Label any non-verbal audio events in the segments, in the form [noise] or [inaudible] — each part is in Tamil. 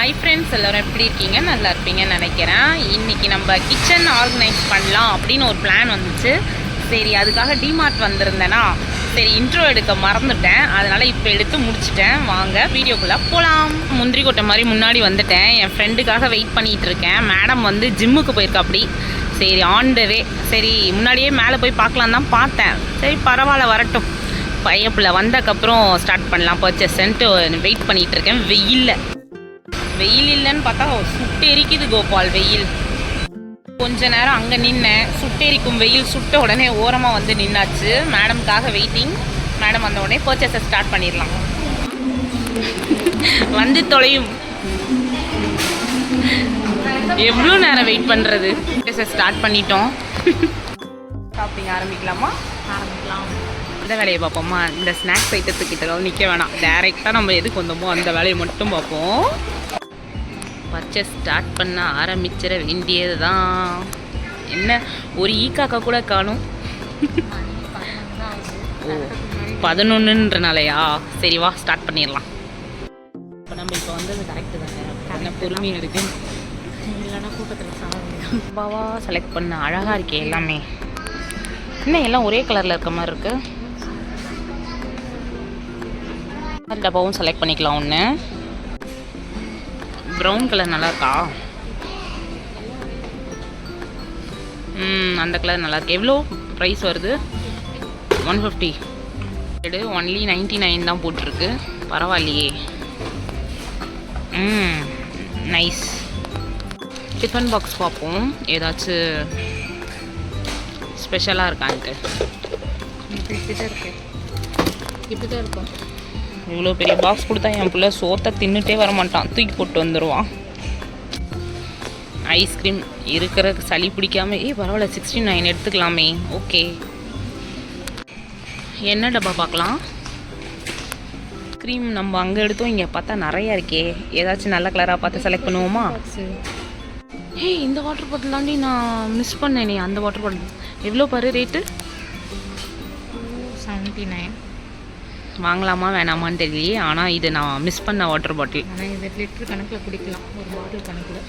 ஹை ஃப்ரெண்ட்ஸ் எல்லோரும் எப்படி இருக்கீங்க? நல்லா இருப்பீங்கன்னு நினைக்கிறேன். இன்னைக்கு நம்ம கிச்சன் ஆர்கனைஸ் பண்ணலாம் அப்படின்னு ஒரு பிளான் வந்துச்சு. சரி அதுக்காக டிமார்ட் வந்திருந்தேனா சரி இன்ட்ரோ எடுக்க மறந்துட்டேன். அதனால் இப்போ எடுத்து முடிச்சிட்டேன். வாங்க வீடியோக்குள்ளே போகலாம் முந்திரி கொட்டை மாதிரி முன்னாடி வந்துட்டேன். என் ஃப்ரெண்டுக்காக வெயிட் பண்ணிகிட்டு இருக்கேன். மேடம் வந்து ஜிம்முக்கு போயிருக்கா அப்படி சரி ஆன் த வே சரி முன்னாடியே மேலே போய் பார்க்கலாம் தான் பார்த்தேன். சரி பரவாயில்ல வரட்டும். பையப்பில் வந்ததுக்கப்புறம் ஸ்டார்ட் பண்ணலாம். பர்ச்சேஸ்ன்ட்டு வெயிட் பண்ணிகிட்டு இருக்கேன். வெயிலில். வெயில் இல்லைன்னு பார்த்தா சுட்டு எரிக்குது கோபால் வெயில். கொஞ்ச நேரம் அங்கே நின்னேன். சுட்டெரிக்கும் வெயில் சுட்ட உடனே ஓரமாக வந்து நின்னாச்சு. மேடம்காக வெயிட்டிங் மேடம் வந்த உடனே பர்ச்சேஸை ஸ்டார்ட் பண்ணிடலாம். வந்து தொலையும். எவ்வளோ நேரம் வெயிட் பண்ணுறது பர்ச்சேஸை ஸ்டார்ட் பண்ணிட்டோம். ஷாப்பிங் ஆரம்பிக்கலாமா? ஆரம்பிக்கலாம். இந்த வேலையை பார்ப்போமா? இந்த ஸ்நாக்ஸ் ஐட்டத்துக்கிட்ட நிற்க வேணாம். டேரெக்டாக நம்ம எதுக்கு வந்தோமோ அந்த வேலையை மட்டும் பார்ப்போம். பர்ச்சேஸ் ஸ்டார்ட் பண்ண ஆரம்பிச்சிட வேண்டியது தான் என்ன? ஒரு ஈ காக்கா கூட காணும். ஓ பதினொன்றுன்றனாலயா சரி வா ஸ்டார்ட் பண்ணிடலாம். இப்போ நம்ம இப்போ வந்தது கரெக்டு தானே? பொறுமையாக இருக்கு? இல்லைன்னா கூட்டத்தில் பாவா செலக்ட் பண்ண அழகாக இருக்கே எல்லாமே. என்ன எல்லாம் ஒரே கலரில் இருக்க மாதிரி இருக்கு? டப்பாவும் செலக்ட் பண்ணிக்கலாம் ஒன்று ப்ரௌன் கலர் நல்லா இருக்கா ம் அந்த கலர் நல்லா இருக்கு எவ்வளோ ப்ரைஸ் வருது? ஒன் ஃபிஃப்டி எடு ஒன்லி நைன்ட்டி நைன் தான் போட்டிருக்கு. பரவாயில்லையே. ம் நைஸ் டிஃபன் பாக்ஸ் பார்ப்போம். ஏதாச்சும் ஸ்பெஷலாக இருக்கான்ட்டு இப்படி தான் இருக்கு. இப்படி தான் இருக்கும். இவ்வளோ பெரிய பாக்ஸ் கொடுத்தா என் பிள்ளை சோத்தை தின்னுட்டே வர மாட்டான் தூக்கி போட்டு வந்துடுவான் ஐஸ்கிரீம் இருக்கிற சளி பிடிக்காம ஏ பரவாயில்ல சிக்ஸ்டி நைன் எடுத்துக்கலாமே. ஓகே என்ன டப்பா பார்க்கலாம்? க்ரீம் நம்ம அங்கே எடுத்தோம் இங்கே பார்த்தா நிறையா இருக்கே. ஏதாச்சும் நல்ல கலராக பார்த்து செலக்ட் பண்ணுவோமா? ஏய் இந்த வாட்டர் பாட்டில் தாண்டி நான் மிஸ் பண்ணேனே அந்த வாட்டர் பாட்டில் எவ்வளோ பாரு ரேட்டு செவன்ட்டி நைன் வாங்கலாமா வேணாமான்னு தெரியலையே. ஆனால் இது நான் மிஸ் பண்ண வாட்டர் பாட்டில் ஆனால் இது லிட்டர் கணக்கில் குடிக்கலாம். ஒரு பாட்டில் கணக்கில்.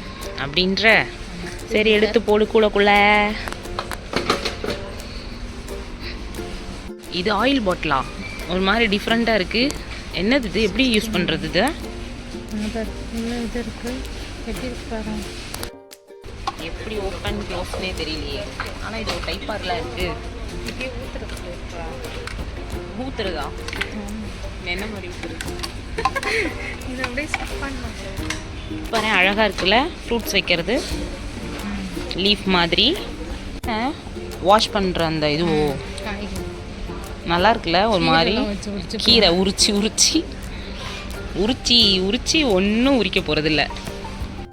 அப்படின்ற? சரி எடுத்து போடு கூடக்குள்ள இது ஆயில் பாட்டிலா ஒரு மாதிரி டிஃப்ரெண்ட்டாக இருக்குது என்னது இது? எப்படி யூஸ் பண்ணுறது இது? எப்படி ஓப்பன் க்ளோஸ்னே தெரியலையே. ஆனால் இது ஒரு டைப்பாரில் இருக்குது இப்படியே ஊற்றுறது இருக்கா. ஊத்துறதா? என்ன மாதிரி ஊத்துறது? இது அப்படியே பாரு அழகாக இருக்குல்ல? ஃப்ரூட்ஸ் வைக்கிறது. லீஃப் மாதிரி. வாஷ் பண்ணுற அந்த காய்கறி. நல்லா இருக்குல்ல? ஒரு மாதிரி. கீரை உரிச்சு உரிச்சு. உரிச்சி உரிச்சு ஒன்றும் உரிக்க போகிறதில்ல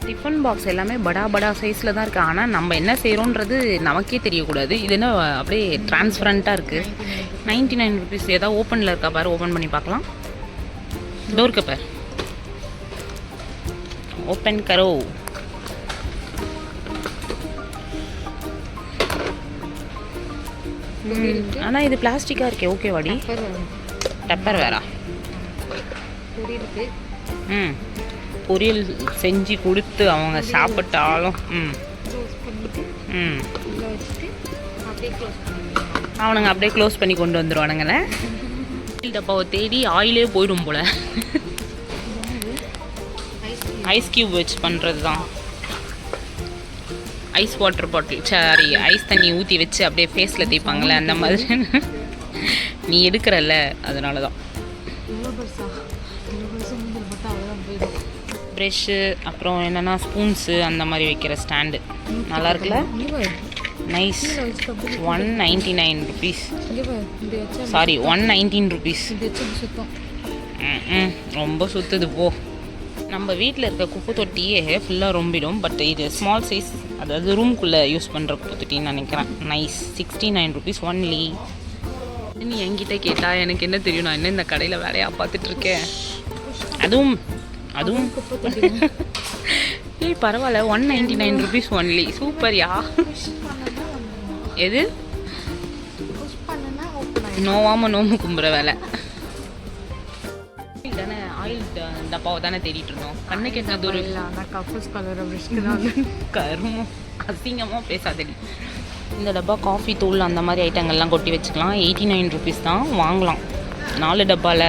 டிஃபன் பாக்ஸ் எல்லாமே படா படா சைஸில் தான் இருக்குது ஆனால் நம்ம என்ன செய்கிறோன்றது நமக்கே தெரியக்கூடாது. இது என்ன அப்படியே டிரான்ஸ்பரண்ட்டாக இருக்குது நைன்டி நைன் ருபீஸ் ஏதாவது ஓப்பனில் இருக்கா பாரு ஓப்பன் பண்ணி பார்க்கலாம். டோர் கப்பர் ஓப்பன் கரோ ஆனால் இது பிளாஸ்டிக்காக இருக்கே ஓகே வாடி. பெப்பர் வரும் டப்பர் வேறா ம். பொரியல் செஞ்சு கொடுத்து அவங்க சாப்பிட்டாலும் ம். ம். அவனுங்க அப்படியே க்ளோஸ் பண்ணி கொண்டு வந்துடுவானுங்களே டப்பாவை தேடி ஆயிலே போயிடும் போல. ஐஸ் கியூப் வச்சு பண்ணுறது தான் ice water bottle sorry ice தண்ணி ஊற்றி வச்சு அப்படியே ஃபேஸில் தேய்ப்பாங்களே அந்த மாதிரி. நீ எடுக்கிறல்ல அதனால தான் ப்ரெஷ்ஷு அப்புறம் என்னென்னா ஸ்பூன்ஸு அந்த மாதிரி வைக்கிற ஸ்டாண்டு நல்லா இருக்குல்ல? Nice one ninety nine rupees sorry one nineteen rupees ம். ரொம்ப சுற்றுது போ நம்ம வீட்டில் இருக்க குப்பை தொட்டியே ஃபுல்லாக ரொம்பிடும். பட் இது ஸ்மால் சைஸ் அதாவது ரூம்குள்ளே யூஸ் பண்ணுற குப்பை தொட்டின்னு நினைக்கிறேன். Nice sixty nine rupees only நீ என்கிட்ட கேட்டால் எனக்கு என்ன தெரியும்? நான் என்ன இந்த கடையில் வேலையாக பார்த்துட்ருக்கேன் அதுவும் அதுவும் ஏய் பரவாயில்ல. One ninety nine rupees only சூப்பர்யா எது? நோவாமல் நோம்பு கும்புற வேலை. தானே ஆயில் டப்பாவை தானே தேடிட்டு இருந்தோம். கண்ணுக்கு என்ன தூரம் கருமம். அசிங்கமாக பேசாதடி. இந்த டப்பா காஃபி தூள் அந்த மாதிரி ஐட்டங்கள்லாம் கொட்டி வச்சுக்கலாம். எயிட்டி நைன் ருபீஸ் தான். வாங்கலாம். நாலு டப்பாவில்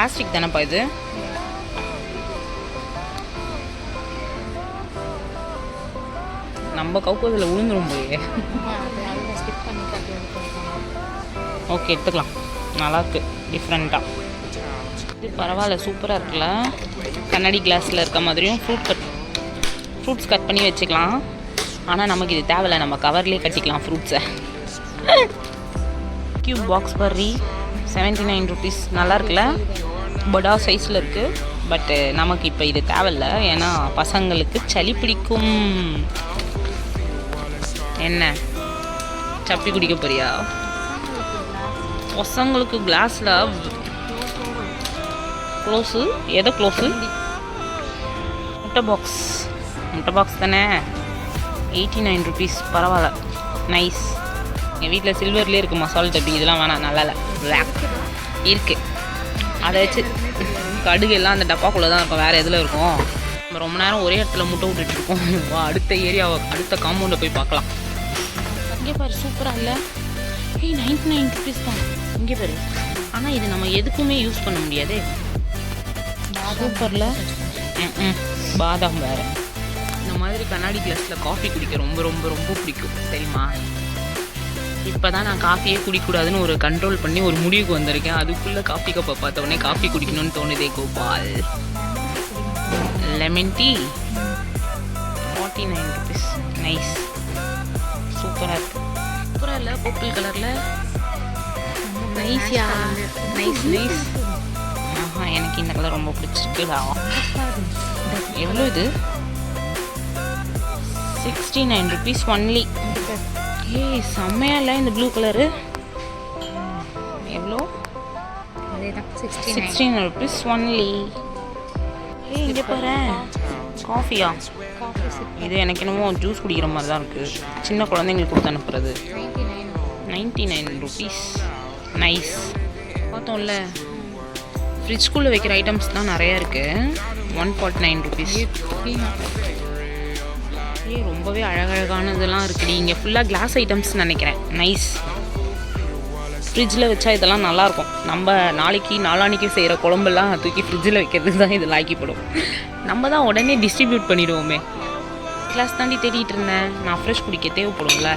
பிளாஸ்டிக் தானேப்பா இது? நம்ம கவுக்கதில் விழுந்துரும் போயே அதில் ஓகே எடுத்துக்கலாம். நல்லாயிருக்கு டிஃப்ரெண்ட்டாக இது பரவாயில்ல சூப்பராக இருக்குல்ல? கண்ணாடி கிளாஸில் இருக்க மாதிரியும் ஃப்ரூட் கட் ஃப்ரூட்ஸ் கட் பண்ணி வச்சுக்கலாம். ஆனால் நமக்கு இது தேவையில்ல. நம்ம கவர்லேயே கட்டிக்கலாம் ஃப்ரூட்ஸை கியூப் பாக்ஸ் பர்ரி செவன்ட்டி நைன் ருபீஸ் நல்லா இருக்குல்ல? படா சைஸில் இருக்குது பட்டு நமக்கு இப்போ இது தேவையில்ல. ஏன்னா பசங்களுக்கு சளி பிடிக்கும். என்ன? சப்பி குடிக்க போறியா? பசங்களுக்கு கிளாஸில் க்ளோஸு எதை க்ளோஸு முட்டை பாக்ஸ் முட்டை பாக்ஸ் தானே? எயிட்டி நைன் ருபீஸ் பரவாயில்ல நைஸ் எங்கள் வீட்டில் சில்வர்லேயே இருக்குது மசாலா டப்பி இதெல்லாம் வேணாம். நல்லா இல்லை பிளாக் இருக்குது அதை வச்சு கடுகு எல்லாம் அந்த டப்பாக்குள்ளே தான் இருக்கும். வேறு எதில் இருக்கும்? நம்ம ரொம்ப நேரம் ஒரே இடத்துல முட்டை விட்டுட்டு இருக்கோம். வா அடுத்த ஏரியாவை அடுத்த காம்பவுண்டை போய் பார்க்கலாம். இங்கே பாரு சூப்பராக இல்லை? ஏய் நைன்டி நைன் ருபீஸ் தான். இங்கே பாரு. ஆனால் இது நம்ம எதுக்குமே யூஸ் பண்ண முடியாதே. சூப்பரில். பாதாம் வேறு. இந்த மாதிரி கண்ணாடி கிளாஸில் காஃபி குடிக்க ரொம்ப ரொம்ப ரொம்ப பிடிக்கும். தெரியுமா? இப்போ தான் நான் காஃபியே குடிக்கக்கூடாதுன்னு ஒரு கண்ட்ரோல் பண்ணி ஒரு முடிவுக்கு வந்திருக்கேன். அதுக்குள்ளே காஃபி கப்பை பார்த்த உடனே காஃபி குடிக்கணும்னு தோணுதே Gopal. Lemon tea forty nine rupees nice சூப்பராக இருக்குது சூப்பராக இல்லை பர்பிள் கலரில் நைஸ்யா நைஸ் நைஸ் ஆஹா எனக்கு இந்த கலர் ரொம்ப பிடிச்சிருக்குடா எவ்வளோ இது? சிக்ஸ்டி நைன் ருபீஸ் ஒன்லி ஏய் செம்மையா இல்லை இந்த ப்ளூ கலரு எவ்வளோ சிக்ஸ்டீன் ருபீஸ் ஒன்லி ஏய் இங்கே பாரு. காஃபியா இது எனக்கு என்னமோ ஜூஸ் குடிக்கிற மாதிரி தான் இருக்குது சின்ன குழந்தைங்களுக்கு கொடுத்து அனுப்புறது. Ninety nine ninety nine rupees nice பார்த்தோம்ல. ஃப்ரிட்ஜ்குள்ளே வைக்கிற ஐட்டம்ஸ் தான் நிறையா இருக்குது ஒன் ஃபார்ட்டி நைன் ருபீஸ் ஏய் ரொம்பவே அழகழகானதெல்லாம் இருக்குடி. இங்கே ஃபுல்லாக கிளாஸ் ஐட்டம்ஸ் நினைக்கிறேன். நைஸ் ஃப்ரிட்ஜில் வச்சா இதெல்லாம் நல்லாயிருக்கும். நம்ம நாளைக்கு நாளான்னைக்கு செய்கிற குழம்பெல்லாம் தூக்கி ஃப்ரிட்ஜில் வைக்கிறதுக்கு தான் இது லாக்கிப்படும் நம்ம தான் உடனே டிஸ்ட்ரிபியூட் பண்ணிடுவோமே. கிளாஸ் தாண்டி தேடிட்டு இருந்தேன். நான் ஃப்ரெஷ் குடிக்க தேவைப்படும்ல.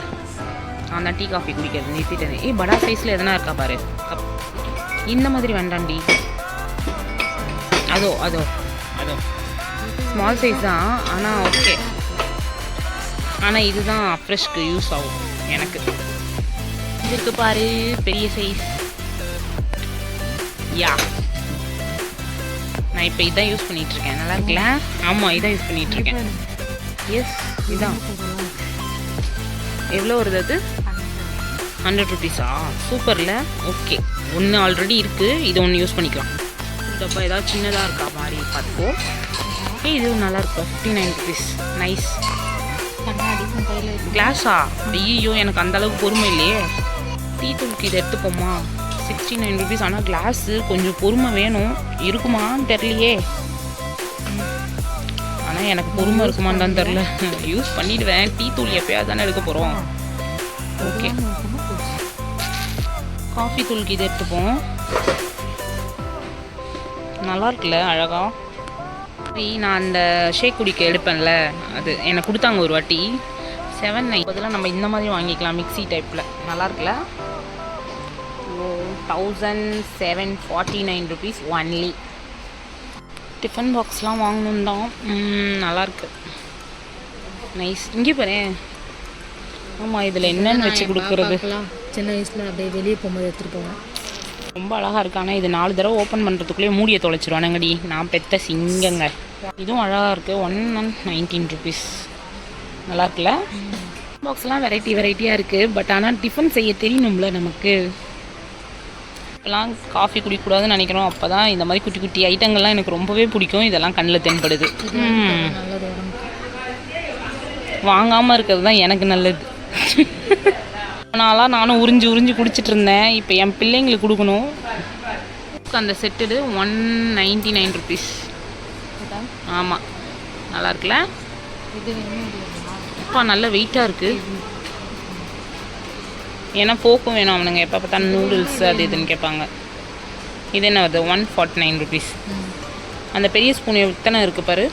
நான் தான் டீ காஃபி குடிக்கிறது நிறுத்திட்டேன். ஏய் படா சைஸில் எதனா இருக்கா பாரு. கப் இந்த மாதிரி வேண்டாண்டி அதோ அதோ அதோ. ஸ்மால் சைஸ் தான் ஆனால் ஓகே ஆனால் இதுதான் ஃப்ரெஷ்க்கு யூஸ் ஆகும் எனக்கு. இது பாரு பெரிய சைஸ் யா. நான் இப்போ இதான் யூஸ் பண்ணிட்டு இருக்கேன். நல்லா இருக்குல்ல? ஆமாம் இதான் யூஸ் பண்ணிட்டு இருக்கேன். எஸ் இதான். எவ்வளோ வருது அது? ஹண்ட்ரட் ருபீஸா சூப்பரில் ஓகே ஒன்று ஆல்ரெடி இருக்குது இது ஒன்று யூஸ் பண்ணிக்கலாம். டப்பா ஏதாவது சின்னதாக இருக்கா மாதிரி பார்த்துக்கோ ஏய் இது நல்லா இருக்கும். ஃபிஃப்டி நைன் ருபீஸ் நைஸ் கிளாஸா ஐயோ எனக்கு அந்த அளவுக்கு பொறுமை இல்லையே. டீ தூளுக்கு இதை எடுத்துப்போமா சிக்ஸ்டி நைன் ருபீஸ் ஆனால் கிளாஸு கொஞ்சம் பொறுமை வேணும். இருக்குமான்னு தெரியலையே. ஆனால் எனக்கு பொறுமை இருக்குமான்னு தான் தெரில யூஸ் பண்ணிடுவேன். டீ தூள் எப்பயாவது தானே எடுக்க போகிறோம் ஓகே காஃபி தூளுக்கு இது எடுத்துப்போம். நல்லா இருக்குல்ல அழகா? சரி நான் அந்த ஷேக் குடிக்க எடுப்பேன்ல. அது எனக்கு கொடுத்தாங்க ஒரு வாட்டி. Seven nine. பதிலாக நம்ம இந்த மாதிரி வாங்கிக்கலாம் மிக்ஸி டைப்பில் நல்லா இருக்குல்ல thousand seven forty nine rupees only tiffin பாக்ஸ்லாம் வாங்கணும் தான் ம், நல்லா இருக்கு நைஸ் இங்கே பாரு. ஆமாம் இதில் என்னென்னு வச்சு கொடுக்குறது? சின்ன வயசில் அப்படியே வெளியே போகும்போது எடுத்துகிட்டு போவேன். ரொம்ப அழகாக இருக்கு. ஆனால் இது நாலு தடவை ஓப்பன் பண்ணுறதுக்குள்ளேயே மூடியை தொலைச்சிருவானுங்கடி. நான் பெத்த சிங்கங்க. இதுவும் அழகாக இருக்குது ஒன் ஒன் நைன்டீன் ருபீஸ் நல்லா இருக்குல்ல? பாக்ஸ்லாம் வெரைட்டி வெரைட்டியாக இருக்குது பட் ஆனால் டிஃபன் செய்ய தெரியணும்ல நமக்கு. இப்போலாம் காஃபி குடிக்கக்கூடாதுன்னு நினைக்கிறோம். அப்போ தான் இந்த மாதிரி குட்டி குட்டி ஐட்டங்கள்லாம் எனக்கு ரொம்பவே பிடிக்கும். இதெல்லாம் கண்ணில் தென்படுது. வாங்காமல் இருக்கிறது தான் எனக்கு நல்லது. நாளாக நானும் உறிஞ்சி உறிஞ்சி குடிச்சிட்டு இருந்தேன். இப்போ என் பிள்ளைங்களுக்கு கொடுக்கணும். அந்த செட்டுடு ஒன் நைன்டி நைன் ருபீஸ் ஆமாம் நல்லா இருக்குல்ல? இது? அப்பா நல்ல வெயிட்டாக இருக்குது ஏன்னா போக்கும் வேணும் அவனுங்க. எப்போ பார்த்தா நூடுல்ஸ் அது இதுன்னு கேட்பாங்க. இது என்ன வருது ஒன் ஃபார்ட்டி நைன் ருபீஸ் அந்த பெரிய ஸ்பூன் எத்தனை இருக்குது பாரு?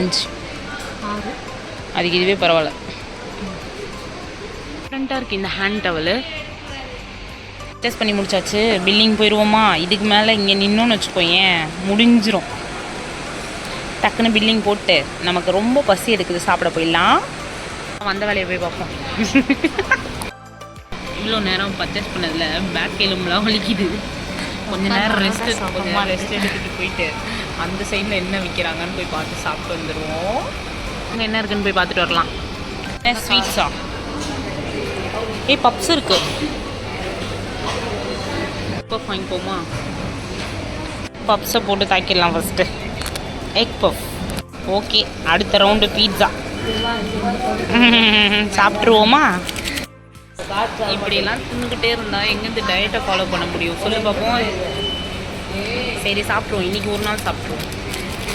அஞ்சு. அதுக்கு இதுவே பரவாயில்ல. டிஃப்ரெண்ட்டாக இருக்குது இந்த ஹேண்ட் டவலு டெஸ்ட் பண்ணி முடிச்சாச்சு. பில்லிங் போயிடுவோமா இதுக்கு மேலே இங்கே நின்னோன்னு வச்சுக்கோயேன். முடிஞ்சிரும். டக்குன்னு பில்லிங் போட்டு நமக்கு ரொம்ப பசி எடுக்குது சாப்பிட போயிடலாம். வந்த வேலையை போய் பார்ப்போம். இவ்வளோ நேரம் பர்ச்சேஸ் பண்ணதில் பேக் எலும்புலாம் வலிக்குது. கொஞ்ச நேரம் ரெஸ்ட் கொஞ்ச நேரம் ரெஸ்ட் எடுத்துகிட்டு போயிட்டு அந்த சைடில் என்ன விற்கிறாங்கன்னு போய் பார்த்து சாப்பிட்டு வந்துடுவோம் அங்கே என்ன இருக்குன்னு போய் பார்த்துட்டு வரலாம். ஸ்வீட்ஸா ஏய் பப்ஸ் இருக்கு. பஃப் வாங்கிப்போமா? பப்ஸை போட்டு தாக்கிடலாம் ஃபஸ்ட்டு எக் பஃப் ஓகே அடுத்த ரவுண்டு பீட்சா [laughs] சாப்பிட்ருவோமா இப்படியெல்லாம் தின்னுக்கிட்டே இருந்தா எங்கேருந்து டயட்டை ஃபாலோ பண்ண முடியும்? சொல்லு பார்ப்போம் சரி சாப்பிட்ருவோம் இன்னைக்கு ஒரு நாள் சாப்பிட்ருவோம்